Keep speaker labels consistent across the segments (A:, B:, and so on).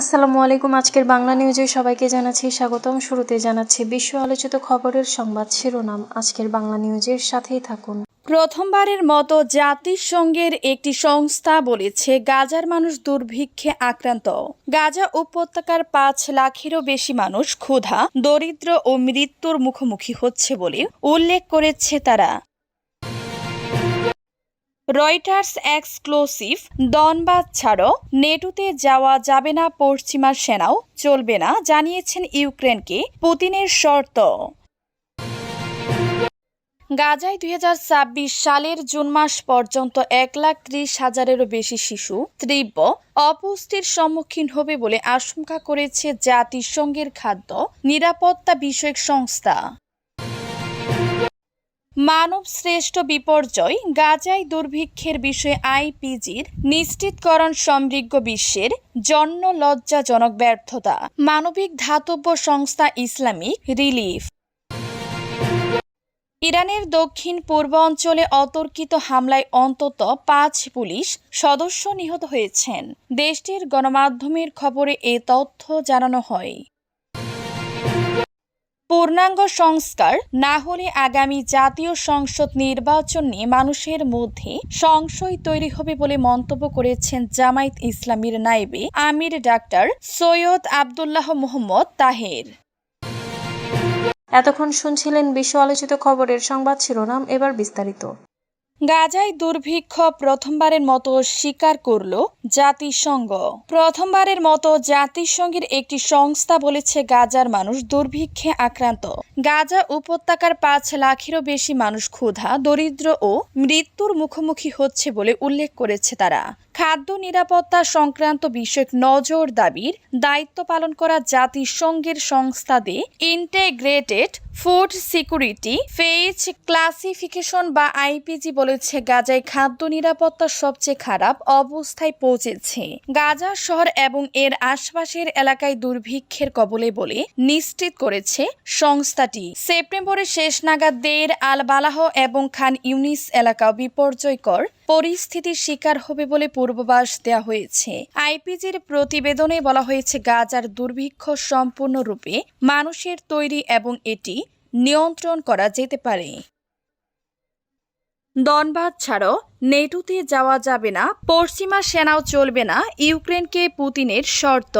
A: আসসালামু আলাইকুম, আজকের বাংলা নিউজে সবাইকে জানাচ্ছি স্বাগতম। শুরুতে জানাচ্ছি বিশ্ব আলোচিত খবরের সংবাদ শিরোনাম। আজকের বাংলা নিউজের সাথেই থাকুন।
B: প্রথমবারের মতো জাতিসংঘের একটি সংস্থা বলেছে, গাজার মানুষ দুর্ভিক্ষে আক্রান্ত। গাজা উপত্যকার পাঁচ লাখেরও বেশি মানুষ ক্ষুধা, দরিদ্র ও মৃত্যুর মুখোমুখি হচ্ছে বলে উল্লেখ করেছে তারা। রয়টার্স এক্সক্লুসিভ দনবাদ ছাড়ো নেটুতে যাওয়া যাবে না পশ্চিমা সেনাও চলবে না, জানিয়েছেন ইউক্রেনকে পুতিনের শর্ত। গাজায় দুই হাজার ছাব্বিশ সালের জুন মাস পর্যন্ত এক লাখ ত্রিশ হাজারেরও বেশি শিশু তীব্র অপুষ্টির সম্মুখীন হবে বলে আশঙ্কা করেছে জাতিসংঘের খাদ্য নিরাপত্তা বিষয়ক সংস্থা। মানব শ্রেষ্ঠ বিপর্যয় গাজায় দুর্ভিক্ষের বিষয়ে আইপিজির নিশ্চিতকরণ সমৃদ্ধ বিশ্বের জন্য লজ্জাজনক ব্যর্থতা। মানবিক ধাতব্য সংস্থা ইসলামিক রিলিফ। ইরানের দক্ষিণ পূর্ব অঞ্চলে অতর্কিত হামলায় অন্তত পাঁচ পুলিশ সদস্য নিহত হয়েছেন। দেশটির গণমাধ্যমের খবরে এ তথ্য জানানো হয়। পূর্ণাঙ্গ সংস্কার না হলে আগামী জাতীয় সংসদ নির্বাচন নিয়ে মানুষের মধ্যে সংশয় তৈরি হবে বলে মন্তব্য করেছেন জামায়াত ইসলামীর নাইবে আমির ডাক্তার সৈয়দ আবদুল্লাহ মোহাম্মদ তাহের।
A: এতক্ষণ শুনছিলেন বিশ্ব আলোচিত খবরের সংবাদ শিরোনাম, এবার বিস্তারিত।
B: গাজায় দুর্ভিক্ষ প্রথমবারের মতো স্বীকার করল জাতিসংঘ। প্রথমবারের মতো জাতিসংঘের একটি সংস্থা বলেছে গাজার মানুষ দুর্ভিক্ষে আক্রান্ত। গাজা উপত্যকার পাঁচ লাখেরও বেশি মানুষ ক্ষুধা, দরিদ্র ও মৃত্যুর মুখোমুখি হচ্ছে বলে উল্লেখ করেছে তারা। খাদ্য নিরাপত্তা সংক্রান্ত বিষয়ক নজর দাবির দায়িত্ব পালন করা জাতিসংঘের সংস্থাতে integrated food security phase classification বা আইপিজি বলেছে, গাজায় খাদ্য নিরাপত্তা সবচেয়ে খারাপ অবস্থায় পৌঁছেছে। গাজা শহর এবং এর আশপাশের এলাকায় দুর্ভিক্ষের কবলে বলে নিশ্চিত করেছে সংস্থাটি। সেপ্টেম্বরের শেষ নাগাদ দের আল বালাহ এবং খান ইউনিস এলাকা বিপর্যয়কর পরিস্থিতির শিকার হবে বলে পূর্বাভাস দেওয়া হয়েছে। আইপিজির প্রতিবেদনে বলা হয়েছে, গাজার দুর্ভিক্ষ সম্পূর্ণরূপে মানুষের তৈরি এবং এটি নিয়ন্ত্রণ করা যেতে পারে। দনবাদ ছাড়াও নেটুতে যাওয়া যাবে না, পশ্চিমা সেনাও চলবে না, ইউক্রেনকে পুতিনের শর্ত।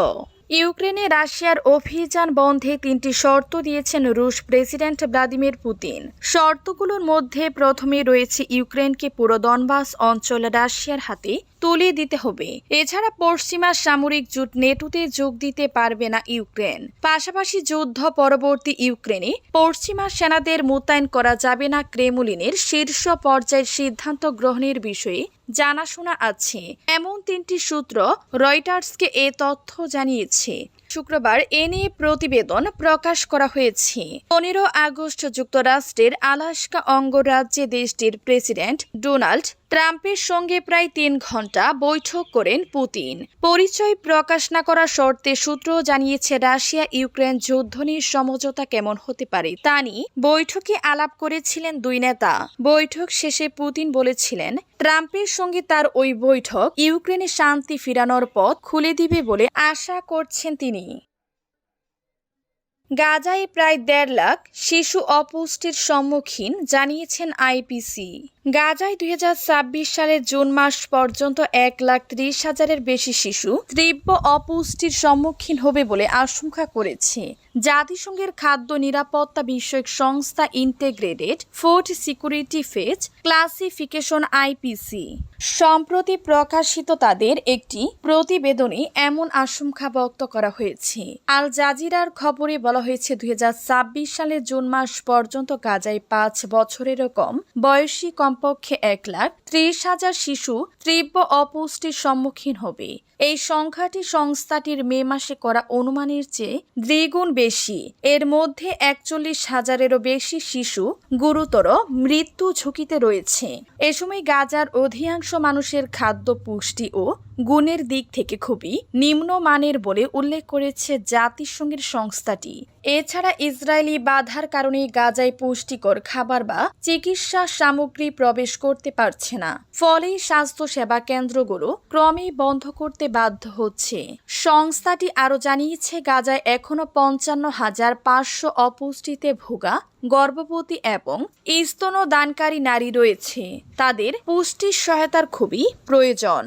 B: ইউক্রেনে রাশিয়ার অভিযান বন্ধে তিনটি শর্ত দিয়েছেন রুশ প্রেসিডেন্ট ভ্লাদিমির পুতিন। শর্তগুলোর মধ্যে প্রথমে রয়েছে ইউক্রেনকে পুরো দনবাস অঞ্চল রাশিয়ার হাতে তুলে দিতে হবে। এছাড়া পশ্চিমা সামরিক জোট নেটোতে যোগ দিতে পারবে না ইউক্রেন। পাশাপাশি যুদ্ধ পরবর্তী ইউক্রেনে পশ্চিমা সেনাদের মোতায়েন করা যাবে না ক্রেমলিনের শীর্ষ পর্যায়ের সিদ্ধান্ত গ্রহণের বিষয়ে জানাশোনা আছে। এমন তিনটি সূত্র রয়টার্সকে এ তথ্য জানিয়েছে। শুক্রবার এ নিয়ে প্রতিবেদন প্রকাশ করা হয়েছে। পনেরো আগস্ট যুক্তরাষ্ট্রের আলাস্কা অঙ্গরাজ্যে দেশটির প্রেসিডেন্ট ডোনাল্ড ট্রাম্পের সঙ্গে প্রায় তিন ঘণ্টা বৈঠক করেন পুতিন। পরিচয় প্রকাশ না করা শর্তে সূত্র জানিয়েছে, রাশিয়া ইউক্রেন যুদ্ধ নিয়ে সমঝোতা কেমন হতে পারে তা নিয়ে বৈঠকে আলাপ করেছিলেন দুই নেতা। বৈঠক শেষে পুতিন বলেছিলেন, ট্রাম্পের সঙ্গে তার ওই বৈঠক ইউক্রেনে শান্তি ফিরানোর পথ খুলে দিবে বলে আশা করছেন তিনি। গাজায় প্রায় দেড় লাখ শিশু অপুষ্টির সম্মুখীন, জানিয়েছেন আইপিসি। গাজায় দুই হাজার ছাব্বিশ সালের জুন মাস পর্যন্ত এক লাখ ত্রিশ হাজারের বেশি শিশু তীব্র অপুষ্টির সম্মুখীন হবে বলে আশঙ্কা করেছে। জাতিসংঘের খাদ্য নিরাপত্তা বিষয়ক সংস্থা integrated food security phase classification IPC. সম্প্রতি প্রকাশিত তাদের একটি প্রতিবেদনে এমন আশঙ্কা ব্যক্ত করা হয়েছে। আল জাজিরার খবরে বলা হয়েছে, দুই হাজার ছাব্বিশ সালের জুন মাস পর্যন্ত গাজায় পাঁচ বছরেরও কম বয়সী কমপক্ষে এক লাখ ত্রিশ হাজার শিশু তীব্র অপুষ্টির সম্মুখীন হবে। এই সংখ্যাটি সংস্থাটির মে মাসে করা অনুমানের চেয়ে দ্বিগুণ বেশি এর মধ্যে একচল্লিশ হাজারেরও বেশি শিশু গুরুতর মৃত্যু ঝুঁকিতে রয়েছে। এ সময় গাজার অধিকাংশ মানুষের খাদ্য পুষ্টি ও গুণের দিক থেকে খুবই নিম্নমানের বলে উল্লেখ করেছে জাতিসংঘের সংস্থাটি। এছাড়া ইসরায়েলি বাধার কারণে গাজায় পুষ্টিকর খাবার বা চিকিৎসা সামগ্রী প্রবেশ করতে পারছে না। ফলে স্বাস্থ্যসেবা কেন্দ্রগুলো ক্রমেই বন্ধ করতে বাধ্য হচ্ছে। সংস্থাটি আরও জানিয়েছে, গাজায় এখনও পঞ্চান্ন হাজার পাঁচশো অপুষ্টিতে ভোগা গর্ভবতী এবং স্তনদানকারী নারী রয়েছে। তাদের পুষ্টির সহায়তার খুবই প্রয়োজন।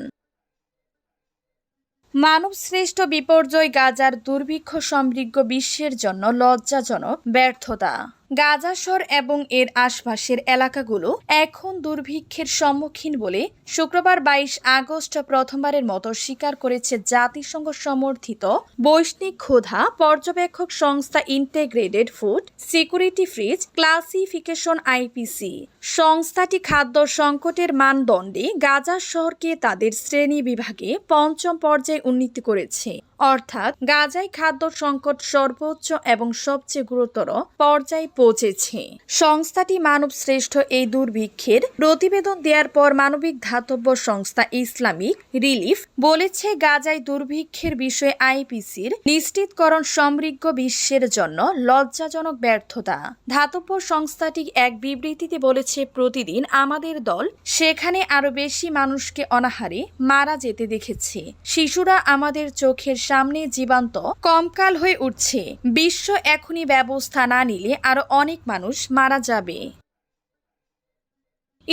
B: মানবশ্রেষ্ঠ বিপর্যয় গাজার দুর্ভিক্ষ সমৃদ্ধ বিশ্বের জন্য লজ্জাজনক ব্যর্থতা। গাজাসর এবং এর আশপাশের এলাকাগুলো এখন দুর্ভিক্ষের সম্মুখীন বলে শুক্রবার বাইশ আগস্ট প্রথমবারের মতো স্বীকার করেছে জাতিসংঘ সমর্থিত বৈশ্বিক ক্ষুধা পর্যবেক্ষক সংস্থা integrated food security phase classification IPC. সংস্থাটি খাদ্য সংকটের মানদণ্ডে গাজা শহরকে তাদের শ্রেণি বিভাগে পঞ্চম পর্যায়ে উন্নীত করেছে। অর্থাৎ গাজায় খাদ্য সংকট সর্বোচ্চ এবং সবচেয়ে গুরুতর পর্যায়ে পৌঁছেছে। সংস্থাটি মানব শ্রেষ্ঠ এই দুর্ভিক্ষের প্রতিবেদন দেওয়ার পর মানবিক ধাতব্য সংস্থা ইসলামিক রিলিফ বলেছে, গাজায় দুর্ভিক্ষের বিষয়ে আইপিসির নিশ্চিতকরণ সমৃদ্ধ বিশ্বের জন্য লজ্জাজনক ব্যর্থতা। ধাতব্য সংস্থাটি এক বিবৃতিতে বলেছে, প্রতিদিন আমাদের দল সেখানে আরও বেশি মানুষকে অনাহারে মারা যেতে দেখেছে। শিশুরা আমাদের চোখের সামনে জীবান্ত কমকাল হয়ে উঠছে। বিশ্ব এখনই ব্যবস্থা না নিলে আরও অনেক মানুষ মারা যাবে।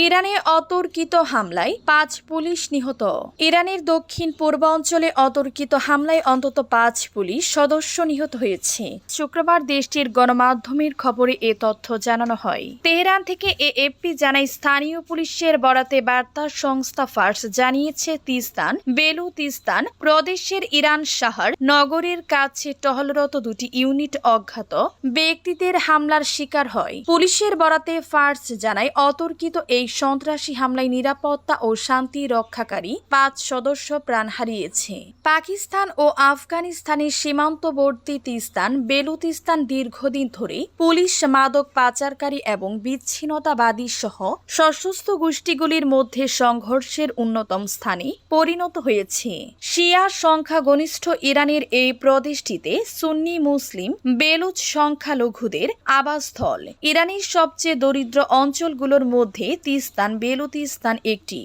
B: ইরানে অতর্কিত হামলায় পাঁচ পুলিশ নিহত। ইরানের দক্ষিণ পূর্বাঞ্চলে অতর্কিত হামলায় অন্তত পাঁচ পুলিশ সদস্য নিহত হয়েছে। শুক্রবার দেশটির গণমাধ্যমের খবরে এ তথ্য জানানো হয়। তেহরান থেকে এএফপি জানায়, স্থানীয় পুলিশের বরাতে বার্তা সংস্থা ফার্স জানিয়েছে, তিস্তান, বেলুতিস্তান প্রদেশের ইরান শাহর নগরের কাছে টহলরত দুটি ইউনিট অজ্ঞাত ব্যক্তিদের হামলার শিকার হয়। পুলিশের বরাতে ফার্স জানায়, অতর্কিত এই সন্ত্রাসী হামলায় নিরাপত্তা ও শান্তি রক্ষাকারী পাঁচ সদস্য প্রাণ হারিয়েছে। পাকিস্তান ও আফগানিস্তানের সীমান্তবর্তী তিস্তান বেলুতিস্তান দীর্ঘদিন ধরে পুলিশ মাদক পাচারকারী এবং বিচ্ছিন্নতাবাদী সহ সশস্ত্র গোষ্ঠীগুলির মধ্যে সংঘর্ষের অন্যতম স্থানে পরিণত হয়েছে। শিয়া সংখ্যাগরিষ্ঠ ইরানের এই প্রদেশটিতে সুন্নি মুসলিম বেলুচ সংখ্যালঘুদের আবাসস্থল। ইরানের সবচেয়ে দরিদ্র অঞ্চলগুলোর মধ্যে তিস্তান বেলুতিস্তান একটি।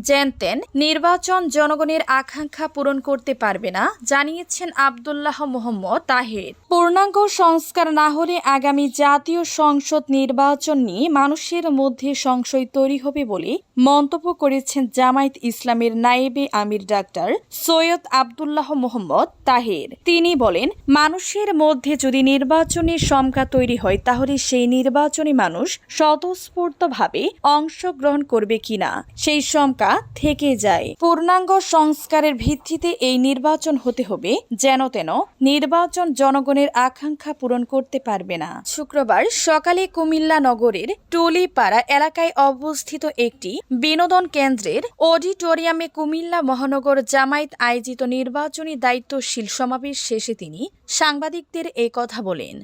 B: জেনতেন, নির্বাচন জনগণের আকাঙ্ক্ষা পূরণ করতে পারবে না, জানিয়েছেন আবদুল্লাহ মোহাম্মদ তাহের। পূর্ণাঙ্গ সংস্কার না হলে আগামী জাতীয় সংসদ নির্বাচন নিয়ে মানুষের মধ্যে সংশয় তৈরি হবে বলে মন্তব্য করেছেন জামায়াত ইসলামের নায়েবে আমির ডাক্তার সৈয়দ আবদুল্লাহ মোহাম্মদ তাহের। তিনি বলেন, মানুষের মধ্যে যদি নির্বাচনের সংখ্যা তৈরি হয়, তাহলে সেই নির্বাচনে মানুষ স্বতঃস্ফূর্তভাবে অংশগ্রহণ করবে কিনা? সেই সংখ্যা থেকে যায়। পূর্ণাঙ্গ সংস্কারের ভিত্তিতে এই নির্বাচন হতে হবে, যেন তেন নির্বাচন জনগণের আকাঙ্ক্ষা পূরণ করতে পারবে না। শুক্রবার সকালে কুমিল্লা নগরের টুলিপাড়া এলাকায় অবস্থিত একটি বিনোদন কেন্দ্রের অডিটোরিয়ামে কুমিল্লা মহানগর জামায়াত আয়োজিত নির্বাচনী দায়িত্বশীল সমাবেশ শেষে তিনি সাংবাদিকদের এই কথা বলেন।